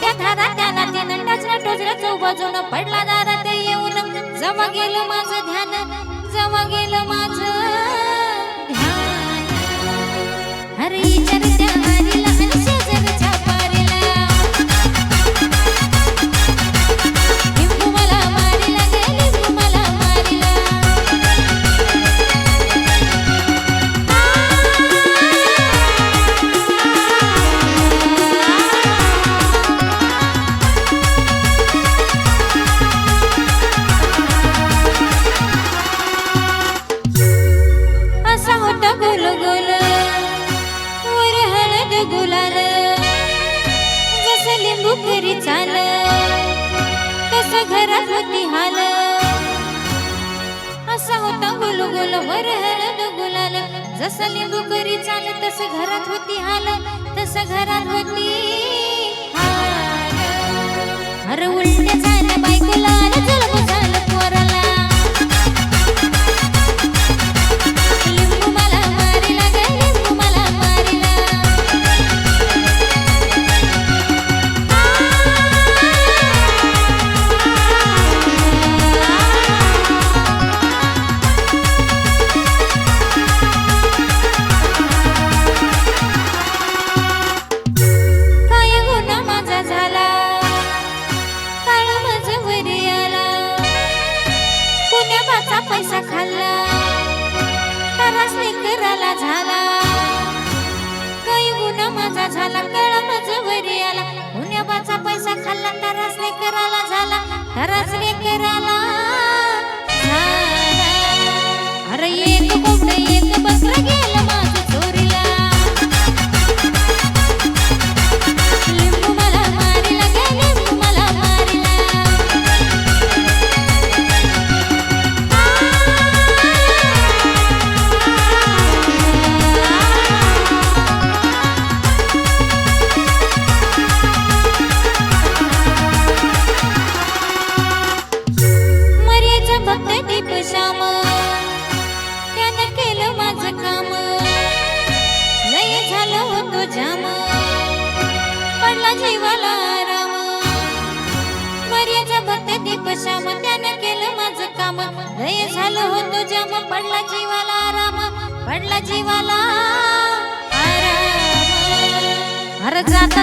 मोठ्या धारा त्याला तिनं टाचलं टोचलं चौबाजून पडला दारात येऊन. जमा गेलं माझं ध्यान जमा गेलं माझं ध्यान. अरे चरत्या जसं चाल. तस घरात होती हाल. असा होता गोल गोल वर हळद गुलाल. जसं लिंबू करी चाल तसं घरात होती हाल. तसं पैसा खाल्ला तरास निकराला झाला. काही गुन्हा माझा झाला कळा पडला जीवाला मर्याचा भक्त दीप श्याम त्यानं केलं माझं काम. लय झालं होतो जाम पडला जीवाला आराम. पडला जीवाला अरे जाता